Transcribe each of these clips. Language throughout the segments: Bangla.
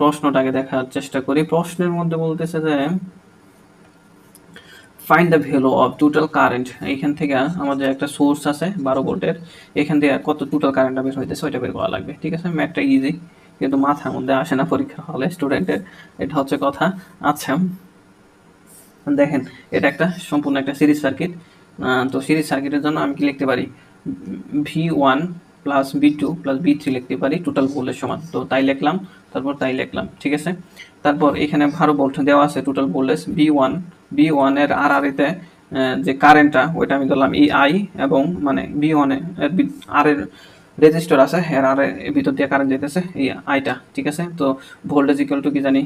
প্রশ্নটাকে দেখার চেষ্টা করি। প্রশ্নের মধ্যে বলতেছে যে find the value of total current এইখান থেকে আমাদের একটা সোর্স আছে, বারো ভোল্টের। এখান থেকে কত টোটাল কারেন্টটা বের হইতেছে, ওইটা বের করা লাগবে। ঠিক আছে? ম্যাথটা ইজি কিন্তু মাথার মধ্যে আসে না পরীক্ষা হলে স্টুডেন্টের এটা হচ্ছে কথা। আচ্ছা দেখেন, এটা একটা সম্পূর্ণ একটা সিরিজ সার্কিট তো সিরিজ সার্কিটের জন্য আমি কি লিখতে পারি? V one plus V two plus V three লিখতে পারি টোটাল ভোল্টের সমান। তো তাই লিখলাম, তারপর তাই লিখলাম, ঠিক আছে? তারপর এখানে বারো ভোল্ট দেওয়া আছে total voltage V one V ওয়ানের আর আর এতে যে কারেন্টটা ওইটা আমি ধরলাম ই আই এবং মানে বি ওয়ানে আর এর রেজিস্টার আছে, এর আর এর ভিতর দিয়ে কারেন্ট যেতেছে, এই আইটা ঠিক আছে? তো ভোল্টেজ ইকুয়াল টু কি জানি?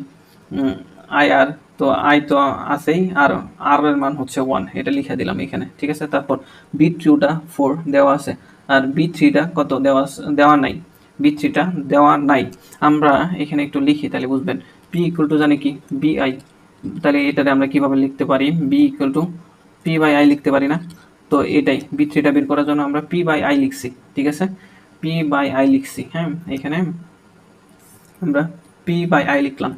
আই আর তো আই তো আছেই, আর আর এর মান হচ্ছে ওয়ান এটা লিখে দিলাম এখানে, ঠিক আছে? তারপর বি টুটা ফোর দেওয়া আছে আর বি থ্রিটা কত? দেওয়া দেওয়া নাই। বি থ্রিটা দেওয়া নাই। আমরা এখানে একটু লিখি, তাহলে বুঝবেন। পি ইকুয়াল টু জানি কি? বি আই তাহলে এটাতে আমরা কীভাবে লিখতে পারি? V equal to P by I লিখতে পারি না? তো এটাই বি থ্রিটা বের করার জন্য আমরা পি বাই আই লিখছি, ঠিক আছে? পি বাই আই লিখছি হ্যাঁ? এখানে আমরা পি বাই আই লিখলাম।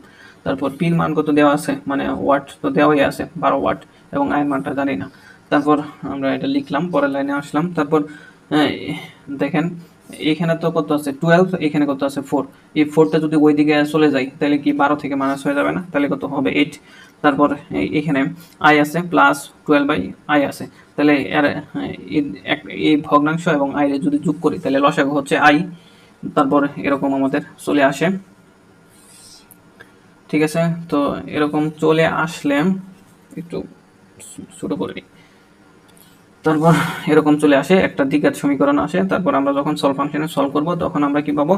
তারপর পির মান কত দেওয়া আছে? মানে ওয়াট তো দেওয়াই আছে, বারো ওয়াট এবং আয়ের মানটা জানি না। তারপর আমরা এটা লিখলাম, পরের লাইনে আসলাম। তারপর দেখেন, এখানে তো কত আছে? টুয়েলভ এখানে কত আছে? ফোর এই ফোরটা যদি ওই দিকে চলে যায়, তাহলে কি বারো থেকে মাইনাস হয়ে যাবে না? তাহলে কত হবে? এইট তারপর এখানে আই আছে প্লাস টুয়েলভ বাই আই আছে। তাহলে এর, এই- ভগ্নাংশ এবং আই যদি যোগ করি, তাহলে লসাগু হচ্ছে আই তারপর এরকম আমাদের চলে আসে। ঠিক আছে? তো এরকম চলে আসলে একটু ছোট করে নিই তারপর এরকম চলে আসে, একটা দ্বিঘাত সমীকরণ আসে। তারপর আমরা যখন সলভ ফাংশনে সলভ করব, তখন আমরা কি পাবো?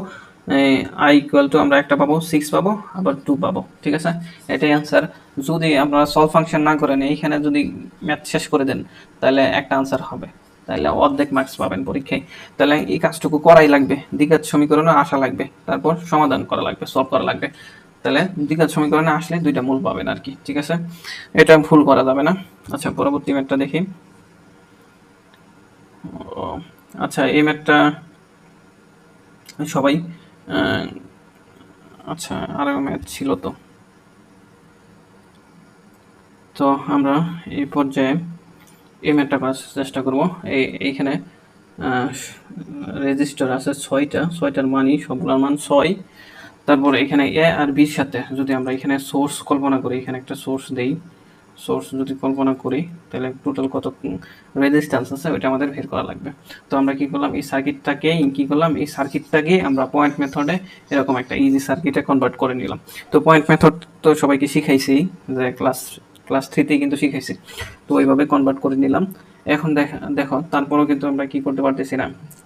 আই ইকুয়াল টু আমরা একটা পাবো সিক্স পাবো, আবার টু পাবো, ঠিক আছে? এটাই অ্যান্সার যদি আমরা সলভ ফাংশন না করেন এইখানে যদি ম্যাথ শেষ করে দেন, তাহলে একটা আনসার হবে। তাহলে অর্ধেক মার্কস পাবেন পরীক্ষায়। তাহলে এই কাজটুকু করাই লাগবে। দ্বিঘাত সমীকরণে আসা লাগবে। তারপর সমাধান করা লাগবে সলভ করা লাগবে। তাহলে দ্বিঘাত সমীকরণে আসলে দুইটা মূল পাবেন আর কি, ঠিক আছে? এটা ভুল করা যাবে না। আচ্ছা পরবর্তী ম্যাথটা দেখি। ও, আচ্ছা এই ম্যাথটা সবাই আচ্ছা আরও ম্যাথ ছিল তো। তো আমরা এই পর্যায়ে এই ম্যাথটা করার চেষ্টা করব। এই এইখানে রেজিস্টার আছে ছয়টা ছয়টার মানই সবগুলোর মান ছয়। তারপর এখানে এ আর বির সাথে যদি আমরা এখানে সোর্স কল্পনা করি এখানে একটা সোর্স দেই। সোর্স যদি কল্পনা করি, তাহলে টোটাল কত রেজিস্ট্যান্স আছে, ওইটা আমাদের বের করা লাগবে। তো আমরা কি করলাম, এই সার্কিটটাকে কি করলাম, এই সার্কিটটাকে আমরা পয়েন্ট মেথডে এরকম একটা ইজি সার্কিটে কনভার্ট করে নিলাম। তো পয়েন্ট মেথড তো সবাইকে শিখাইছি, যে ক্লাস ক্লাস থ্রিতেই কিন্তু শিখাইছি। তো ওইভাবে কনভার্ট করে নিলাম। এখন দেখ, দেখো, তারপরেও কিন্তু আমরা কি করতে পারতেছি না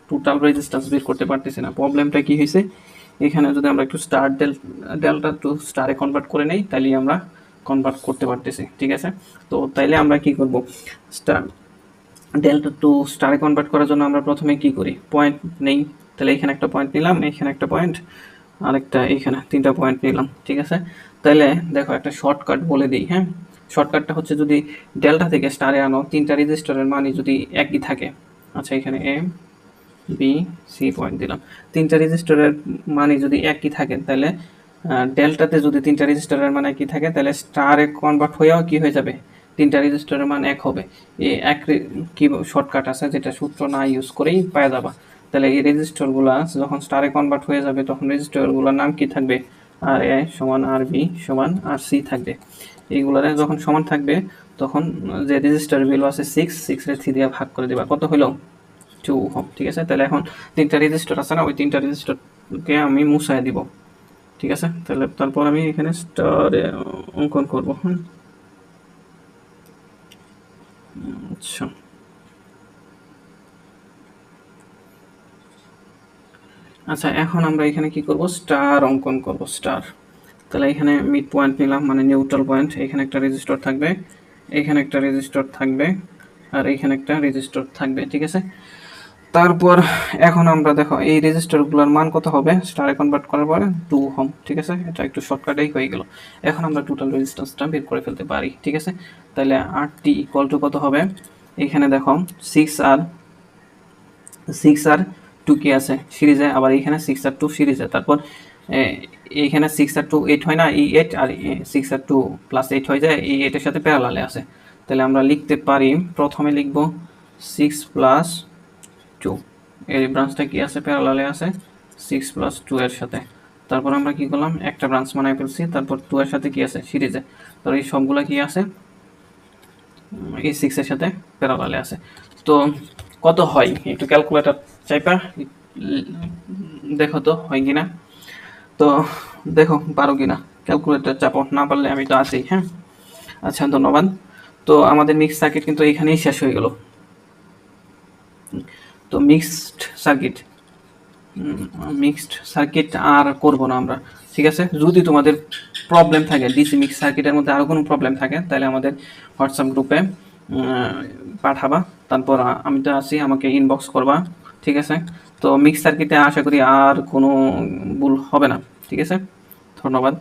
টোটাল রেজিস্ট্যান্স বের করতে পারতেছি না। প্রবলেমটা কি হয়েছে এখানে যদি আমরা একটু স্টার ডেল ডেলটা টু স্টারে কনভার্ট করে নেই তাহলে আমরা কনভার্ট করতে পারতেছি, ঠিক আছে? তো তাইলে আমরা কি করব? স্টার ডেল্টা টু স্টারে কনভার্ট করার জন্য আমরা প্রথমে কি করি? পয়েন্ট নেই তাহলে এখানে একটা পয়েন্ট নিলাম, এখানে একটা পয়েন্ট আরেকটা এখানে, তিনটা পয়েন্ট নিলাম, ঠিক আছে? তাহলে দেখো একটা শর্টকাট বলে দিই হ্যাঁ? শর্টকাটটা হচ্ছে যদি ডেল্টা থেকে স্টারে আনো, তিনটা রেজিস্টারের মানই যদি একই থাকে আচ্ছা এখানে এ বি সি পয়েন্ট দিলাম, তিনটা রেজিস্টারের মানই যদি একই থাকে তাহলে ডেল্টাতে যদি তিনটা রেজিস্টারের মান একই থাকে, তাহলে স্টারে কনভার্ট হয়েও কি হয়ে যাবে? তিনটা রেজিস্টারের মান এক হবে। এই এক কি শর্টকাট আছে যেটা সূত্র না ইউজ করেই পাওয়া যাবা? তাহলে এই রেজিস্টারগুলো যখন স্টারে কনভার্ট হয়ে যাবে, তখন রেজিস্টারগুলোর নাম কি থাকবে? আর এ সমান আর বি সমান আর সি থাকবে। এইগুলারে যখন সমান থাকবে, তখন যে রেজিস্টার ভ্যালু আছে সিক্স সিক্সের থ্রি দিয়ে ভাগ করে দিবা। কত হলো টু ঠিক আছে? তাহলে এখন তিনটা রেজিস্টার আছে না? ওই তিনটা রেজিস্টারকে আমি মুছাই দিব। ঠিক আছে? তাহলে তারপর আমি এখানে স্টারে অঙ্কন করব, হুম? আচ্ছা। আচ্ছা এখন আমরা এখানে কি করব? স্টার অঙ্কন করব স্টার তাহলে এখানে মিড পয়েন্ট নিলাম মানে নিউট্রাল পয়েন্ট এখানে একটা রেজিস্টার থাকবে, এখানে একটা রেজিস্টার থাকবে, আর এখানে একটা রেজিস্টার থাকবে, ঠিক আছে? তারপর এখন আমরা দেখো, এই রেজিস্টারগুলোর মান কত হবে? স্টারে কনভার্ট করার পরে টু হোম ঠিক আছে? এটা একটু শর্টকাটেই হয়ে গেল। এখন আমরা টোটাল রেজিস্ট্যান্সটা বের করে ফেলতে পারি, ঠিক আছে? তাহলে আর টি ইকুয়াল টু কত হবে? এখানে দেখো সিক্স আর সিক্স আর টু কি আছে? সিরিজে, আবার এখানে সিক্স আর টু সিরিজে। তারপর এইখানে সিক্স আর টু এইট হয় না? এই এইট আর সিক্স আর টু প্লাস এইট হয়ে যায়। এই এইটের সাথে প্যারালালে আছে। তাহলে আমরা লিখতে পারি, প্রথমে লিখব সিক্স প্লাস টু এই ব্রাঞ্চটা কি আছে? প্যারালালে আছে। সিক্স প্লাস টু এর সাথে। তারপর আমরা কি করলাম? একটা ব্রাঞ্চ বানাই ফেলছি। তারপর টু এর সাথে কি আছে? সিরিজে তো এই সবগুলো কি আছে? এই সিক্সের সাথে প্যারালালে আছে। তো কত হয়? একটু ক্যালকুলেটর চাইপা। দেখো তো, হয় কিনা? তো দেখো, পারো কিনা? ক্যালকুলেটর চাপো। না পারলে আমি তো আছি হ্যাঁ? আচ্ছা ধন্যবাদ। তো আমাদের মিক্স সার্কিট কিন্তু এখানেই শেষ হয়ে গেল। তো মিক্সড সার্কিট মিক্সড সার্কিট আর করব না আমরা, ঠিক আছে? যদি তোমাদের প্রবলেম থাকে ডিসি মিক্স সার্কিটের মধ্যে আরও কোনো প্রবলেম থাকে, তাহলে আমাদের হোয়াটসঅ্যাপ গ্রুপে পাঠাবা, তারপর আমি তো আছি, আমাকে ইনবক্স করবা, ঠিক আছে? তো মিক্স সার্কিটে আশা করি আর কোনো ভুল হবে না, ঠিক আছে? ধন্যবাদ।